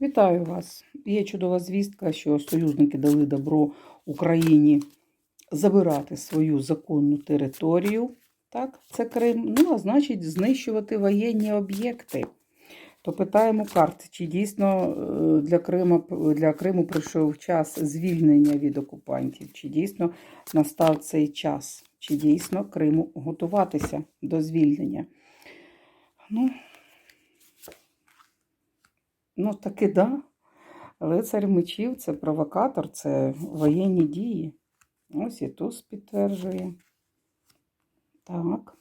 Вітаю вас! Є чудова звістка, що союзники дали добро Україні забирати свою законну територію. Так, це Крим. Ну, а значить, знищувати воєнні об'єкти. То питаємо карт, чи дійсно е, для Криму, для Криму прийшов час звільнення від окупантів, чи дійсно настав цей час, чи дійсно Криму готуватися до звільнення. Ну, Ну, таки да. Лицар мечів це провокатор, це воєнні дії. Ось і туз підтверджує. Так.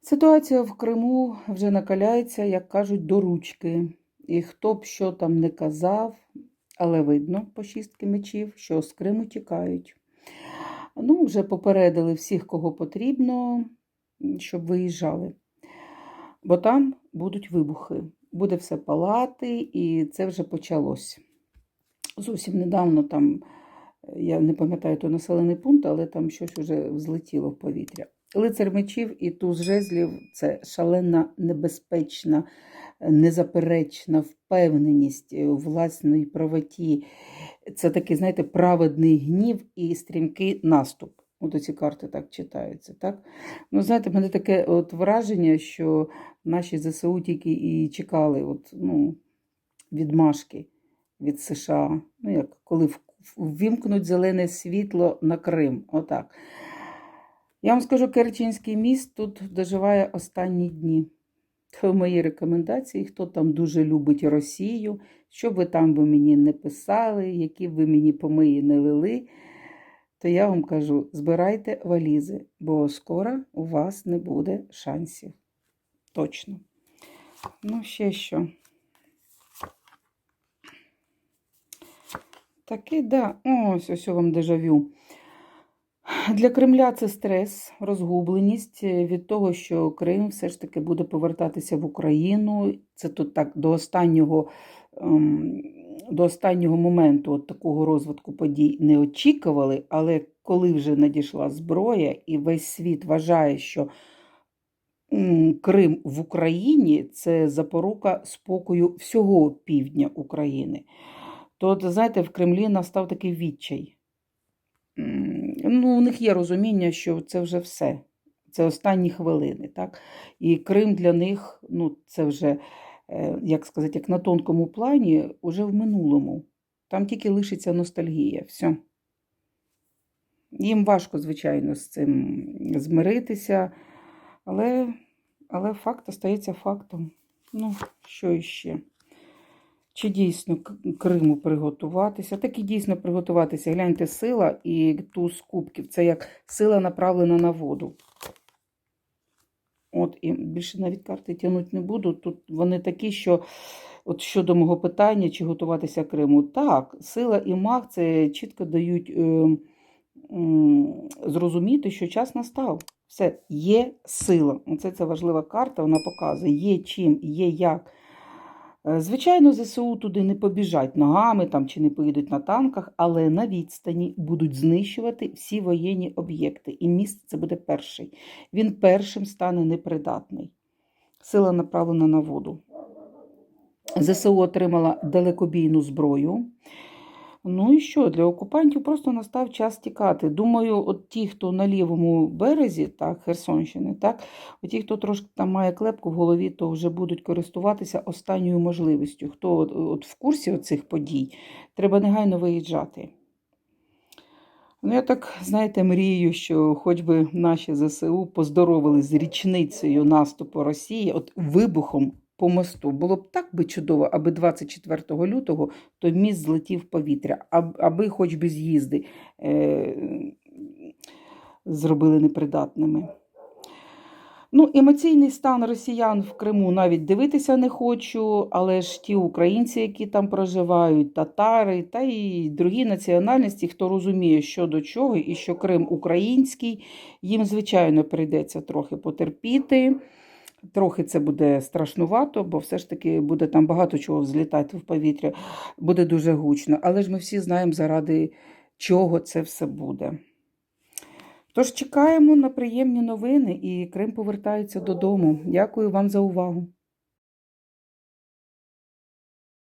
Ситуація в Криму вже накаляється, як кажуть, до ручки. І хто б що там не казав, але видно по шістки мечів, що з Криму тікають. Ну, вже попередили всіх, кого потрібно, щоб виїжджали. Бо там будуть вибухи буде все палати, і це вже почалось. Зовсім недавно там, я не пам'ятаю той населений пункт, але там щось вже взлетіло в повітря. Лицар мечів і туз жезлів це шалена, небезпечна, незаперечна впевненість у власній правоті. Це такий, знаєте, праведний гнів і стрімкий наступ. От ці карти так читаються. так? Ну, знаєте, в мене таке от враження, що наші ЗСУ тільки і чекали от, ну, відмашки від США. Ну, як коли ввімкнуть зелене світло на Крим. Отак. Я вам скажу, Керченський міст тут доживає останні дні. Це мої рекомендації, хто там дуже любить Росію, що б ви там би мені не писали, які ви мені помиї не лили то я вам кажу: збирайте валізи, бо скоро у вас не буде шансів. Точно. Ну, ще що. Таки, да, ось ось вам дежавю. Для Кремля це стрес, розгубленість від того, що Крим все ж таки буде повертатися в Україну. Це тут так до останнього ем, до останнього моменту от такого розвитку подій не очікували, але коли вже надійшла зброя, і весь світ вважає, що Крим в Україні це запорука спокою всього півдня України, то, знаєте, в Кремлі настав такий відчай. Ну, У них є розуміння, що це вже все. Це останні хвилини. так? І Крим для них ну, це вже як сказати, як на тонкому плані, уже в минулому. Там тільки лишиться ностальгія. Все. Їм важко, звичайно, з цим змиритися, але але факт остається фактом. Ну, що іще? Чи дійсно Криму приготуватися? Так і дійсно приготуватися. Гляньте, сила і туз кубків. Це як сила направлена на воду. От, І більше навіть карти тягнути не буду. Тут вони такі, що от щодо мого питання, чи готуватися Криму, так, сила і маг це чітко дають е, е, зрозуміти, що час настав. Все, є сила. Оце це важлива карта, вона показує, є чим, є як. Е, звичайно, ЗСУ туди не побіжать ногами там, чи не поїдуть на танках, але на відстані будуть знищувати всі воєнні об'єкти. І міст це буде перший. Він першим стане непридатний. Сила направлена на воду. ЗСУ отримала далекобійну зброю. Ну і що? Для окупантів просто настав час тікати. Думаю, от ті, хто на лівому березі, так, Херсонщини, так, от ті, хто трошки там має клепку в голові, то вже будуть користуватися останньою можливістю. Хто от, от в курсі цих подій, треба негайно виїжджати. Ну, я так, знаєте, мрію, що хоч би наші ЗСУ поздоровили з річницею наступу Росії, от вибухом по мосту. Було б так би чудово, аби 24 лютого той міст злетів в повітря, аби хоч би з'їзди е, зробили непридатними. Ну, Емоційний стан росіян в Криму навіть дивитися не хочу, але ж ті українці, які там проживають, татари та й другі національності, хто розуміє, що до чого, і що Крим український, їм, звичайно, прийдеться трохи потерпіти. Трохи це буде страшнувато, бо все ж таки буде там багато чого взлітати в повітря, буде дуже гучно. Але ж ми всі знаємо, заради чого це все буде. Тож чекаємо на приємні новини і Крим повертається додому. Дякую вам за увагу.